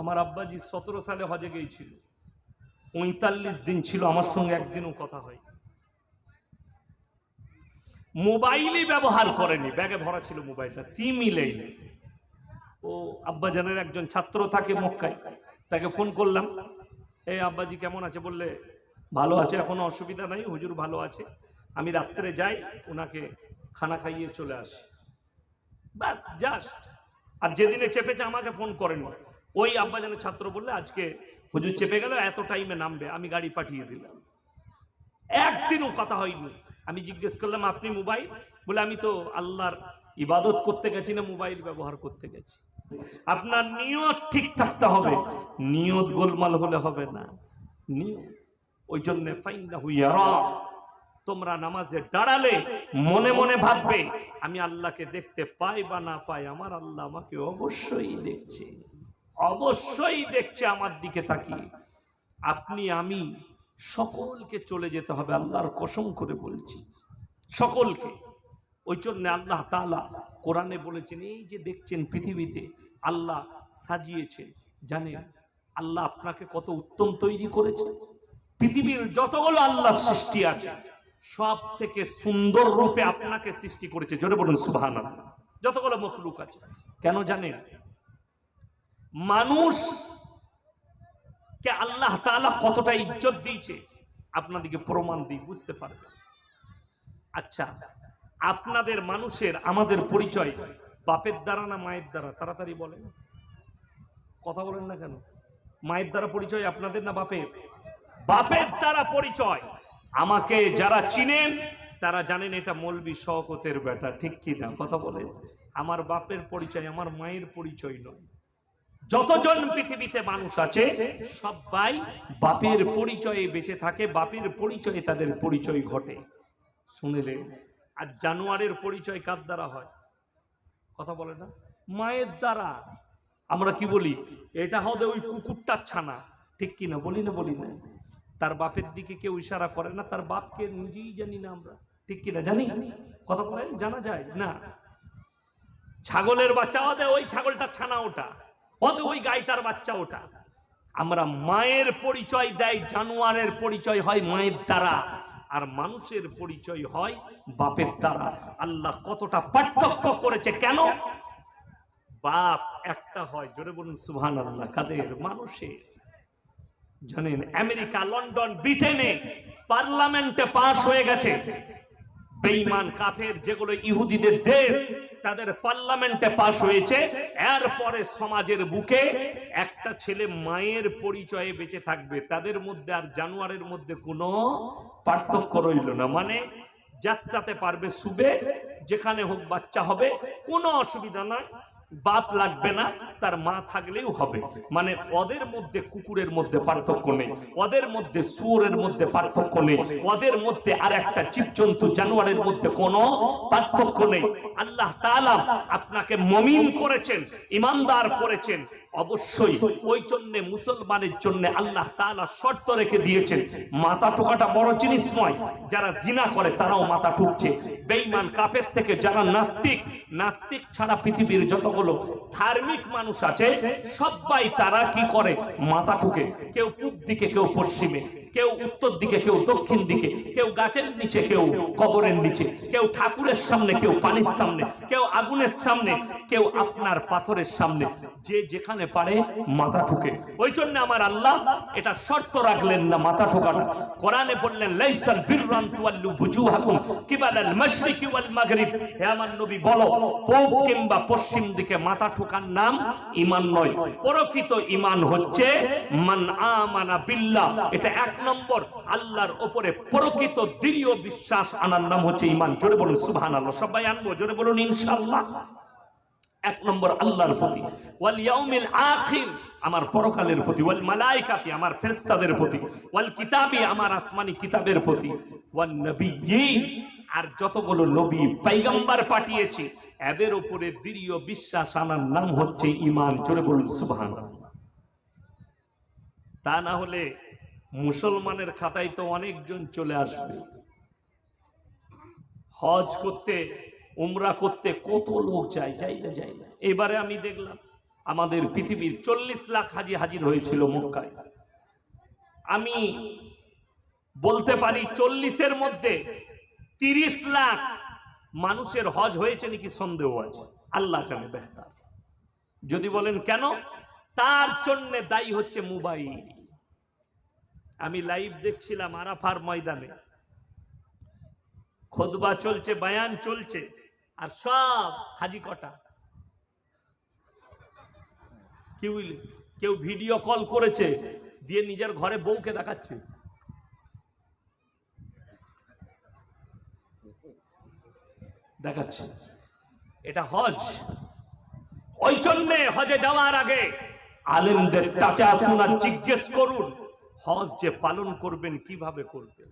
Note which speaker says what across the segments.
Speaker 1: আমার আব্বাজি সতেরো সালে হজে গিয়েছিল। পঁয়তাল্লিশ দিন ছিল, আমার সঙ্গে একদিনও কথা হয় মোবাইলই ব্যবহার করেনি, ব্যাগে ভরা ছিল মোবাইলটা সিমই লেইনি ও আব্বাজানের একজন ছাত্র থাকে মক্কায়, তাকে ফোন করলাম। এই আব্বাজি কেমন আছে? বললে, ভালো আছে, এখনও অসুবিধা নাই, হুজুর ভালো আছে। আমি রাত্রে যাই, ওনাকে খানা খাইয়ে চলে আসি। ব্যাস জাস্ট আর যেদিনে চেপেছে আমাকে ফোন করেন। ওই আব্বা আব্বাজানের ছাত্র বললে, আজকে হুজুর চেপে গেল, এত টাইমে নামবে। আমি গাড়ি পাঠিয়ে দিলাম। একদিনও কথা হয়নি। আমি জিজ্ঞেস করলাম, আপনি মোবাইল? বলে, আমি তো আল্লাহর ইবাদত করতে গেছি না, মোবাইল ব্যবহার করতে গেছি। আপনার নিয়ত ঠিক থাকতে হবে। নিয়ত গোলমাল হলে হবে না। নিয়ত। ওই জন্য ফাইন্না হুইয়ারা তোমরা নামাজে দাঁড়ালে মনে মনে ভাববে, আমি আল্লাহকে দেখতে পাই বা না পাই, আমার আল্লাহ আমাকে অবশ্যই দেখছে। অবশ্যই দেখছে আমার দিকে তাকিয়ে। আপনি, আমি সকলকে চলে যেতে হবে আল্লাহর কসম করে বলছি। সকলকে। ওই জন্য আল্লাহ তাআলা কোরআনে বলেছেন, এই যে দেখছেন পৃথিবীতে আল্লাহ সাজিয়েছেন, জানেন আল্লাহ আপনাকে কত উত্তম তৈরি করেছে। পৃথিবীর যতগুলো আল্লাহ সৃষ্টি আছে সব থেকে সুন্দর রূপে আপনাকে সৃষ্টি করেছে। জোরে বলুন সুবহান যতগুলো মখলুক আছে। কেন জানেন? মানুষ কে আল্লাহ তাআলা কতটা ইজ্জত দিয়েছে, আপনাদেরকে প্রমাণ দিই, বুঝতে পারবেন আচ্ছা আপনাদের মানুষের আমাদের পরিচয় বাপের দ্বারা না মায়ের দ্বারা? তাড়াতাড়ি বলেন। কথা বলেন না কেন? মায়ের দ্বারা পরিচয়, আপনাদের না বাপের? বাপের দ্বারা পরিচয়। আমাকে যারা চিনেন, তারা জানেন এটা মলবি শওকতের বেটা, ঠিক কি না কথা বলেন। আমার বাপের পরিচয়, আমার মায়ের পরিচয় নয়। যতজন পৃথিবীতে মানুষ আছে, সবাই বাপের পরিচয়ে বেঁচে থাকে, বাপের পরিচয়ে তাদের পরিচয় ঘটে। শুনেলেন আর জানোয়ারের পরিচয় কার দ্বারা হয়? কথা বলে না? মায়ের দ্বারা। আমরা কি বলি? এটা হবে ওই কুকুরটার ছানা। ঠিক কি না? বলি না বলি না। তার বাপের দিকে কেউ ইশারা করে না, তার বাপকে নিজেই জানি না আমরা। ঠিক কিনা জানি? কথা বলে? জানা যায়? না। ছাগলের বাচ্চা ওদে ওই ছাগলটার ছানা ওটা। ওদে ওই গাইটার বাচ্চা ওটা। আমরা মায়ের পরিচয় দেয় জানোয়ারের পরিচয় হয় মায়ের দ্বারা। আর মানুষের পরিচয় হয় বাপের দ্বারা। আল্লাহ কতটা পার্থক্য করেছে কেন? বাপ একটা হয়, জোরে বলুন সুহান আল্লাহ কাদের? মানুষের। জানেন, আমেরিকা, লন্ডন, ব্রিটেনে পার্লামেন্টে পাশ হয়ে গেছে। বেঈমান, কাফের, যেগুলো ইহুদিদের দেশ, তাদের পার্লামেন্টে পাশ হয়েছে। এরপরে সমাজের বুকে একটা ছেলে মায়ের পরিচয়ে বেঁচে থাকবে। তাদের মধ্যে আর জানোয়ারের মধ্যে কোনো পার্থক্য রইল না। মানে যাত্রাতে পারবে শুবে যেখানে হোক বাচ্চা হবে, কোনো অসুবিধা নয় বাপ লাগবে না, তার মা থাকলেও হবে। মানে ওদের মধ্যে কুকুরের মধ্যে পার্থক্য নেই, ওদের মধ্যে সুরের মধ্যে পার্থক্য নেই, ওদের মধ্যে আর একটা জীবজন্তু জানোয়ারের মধ্যে কোনো পার্থক্য নেই। আল্লাহ তাআলা আপনাকে মমিন করেছেন, ইমানদার করেছেন অবশ্যই ওই জন্য মুসলমানের জন্য আল্লাহ তাআলা শর্ত রেখে দিয়েছেন, মাথা টোকাটা বড় জিনিস নয় যারা জিনা করে তারাও মাথা ঠুকছে। বেঈমান কাপের থেকে যারা নাস্তিক নাস্তিক ছাড়া পৃথিবীর যতগুলো ধার্মিক মানুষ আছে সবাই তারা কি করে? মাথা ঠুকে। কেউ পূব দিকে, কেউ পশ্চিমে। কেউ উত্তর দিকে, কেউ দক্ষিণ দিকে, কেউ গাছের নিচে, কেউ কবরের নিচে, কেউ ঠাকুরের সামনে, কেউ পানির সামনে, কেউ আগুনের সামনে, কেউ আপনার পাথরের সামনে, যে যেখানে পারে মাথা ঠুকে। ওই জন্য আমার আল্লাহ এটা শর্ত রাখলেন না, মাথা ঠোকানো। কোরআনে বললেন, লাইসাল বিররান তুয়াল্লু বুজুহাকুম কিবালাল মাশরিকি ওয়াল মাগরিব। হে আমার নবী, বলো, পূব কিংবা পশ্চিম দিকে মাথা ঠোকার নাম ঈমান নয়। প্রকৃত ঈমান হচ্ছে, মান আমানা বিল্লাহ। এটা এক নম্বর আল্লাহর উপরে প্রকৃত দৃঢ় বিশ্বাস আনার নাম হচ্ছে ঈমান। জোরে বলুন, সুবহানাল্লাহ। সবাই আনব, জোরে বলুন, ইনশাআল্লাহ। এক নম্বর আল্লাহর প্রতি। ওয়াল ইয়াউমিল আখির, আমার পরকালের প্রতি। ওয়াল মালাইকাতি, আমার ফেরেশতাদের প্রতি। ওয়াল কিতাবি, আমার আসমানি কিতাবের প্রতি। ওয়ান নবিয়্যিন আর যতগুলো নবী পয়গম্বর পাঠিয়েছে, এদের উপরে দৃঢ় বিশ্বাস আনার নাম হচ্ছে ঈমান। জোরে বলুন, সুবহানাল্লাহ। তা না হলে মুসলমানের খাতায় তো অনেকজন চলে আসবে। হজ করতে, উমরা করতে কত লোক যায় যাই না যাই না। এবারে আমি দেখলাম, আমাদের পৃথিবীর চল্লিশ লাখ হাজি হাজির হয়েছিল মক্কায়। আমি বলতে পারি, চল্লিশের মধ্যে তিরিশ লাখ মানুষের হজ হয়েছে নাকি সন্দেহ আছে? আল্লাহ জানে, বেহতার। যদি বলেন কেন? তার জন্য দায়ী হচ্ছে মোবাইল আমি লাইভ দেখছিলাম আরাফার ময়দানে। খোদবা চলছে, বায়ান চলছে, আর সব হাজি কটা। কি বুঝলি কেউ ভিডিও কল করেছে, দিয়ে নিজের ঘরে বউকে দেখাচ্ছে। দেখাচ্ছে। এটা হজ। ওই জন্যে হজে যাওয়ার আগে আলেমদের আসুন আর জিজ্ঞেস করুন। হজ যে পালন করবেন, কীভাবে করবেন?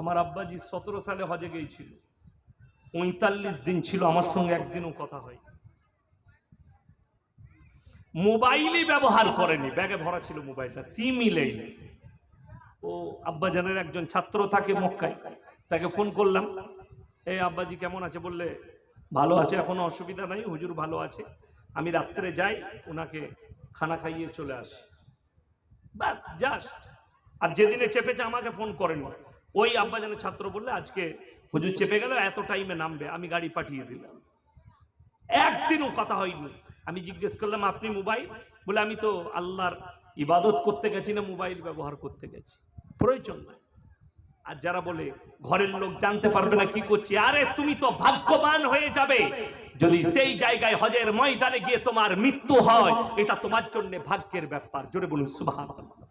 Speaker 1: আমার আব্বাজি সতেরো সালে হজে গিয়েছিল। পঁয়তাল্লিশ দিন ছিল, আমার সঙ্গে একদিনও কথা হয় মোবাইলই ব্যবহার করেনি, ব্যাগে ভরা ছিল মোবাইলটা, সিমই লেইনি ও আব্বাজানের একজন ছাত্র থাকে মক্কায়, তাকে ফোন করলাম। এই আব্বাজি কেমন আছে? বললে, ভালো আছে, এখনও অসুবিধা নাই, হুজুর ভালো আছে। আমি রাত্রে যাই, ওনাকে খানা খাইয়ে চলে আসি। ব্যাস জাস্ট আর যেদিনে চেপেছে আমাকে ফোন করেন। ওই আব্বাজানের ছাত্র বললে, আজকে হুজুর চেপে গেল, এত টাইমে নামবে, আমি গাড়ি পাঠিয়ে দিলাম। একদিনও কথা হয়নি। আমি জিজ্ঞেস করলাম, আপনি মোবাইল বলে, আমি তো আল্লাহর ইবাদত করতে গেছি না মোবাইল ব্যবহার করতে গেছি। প্রয়োজন নাই। আর যারা বলে, ঘরের লোক জানতে পারবে না কি করছি? আরে, তুমি তো ভাগ্যবান হয়ে যাবে। যদি সেই জায়গায় হজের ময়দানে গিয়ে তোমার মৃত্যু হয়, এটা তোমার জন্য ভাগ্যের ব্যাপার। জোরে বলুন, সুবহানাল্লাহ।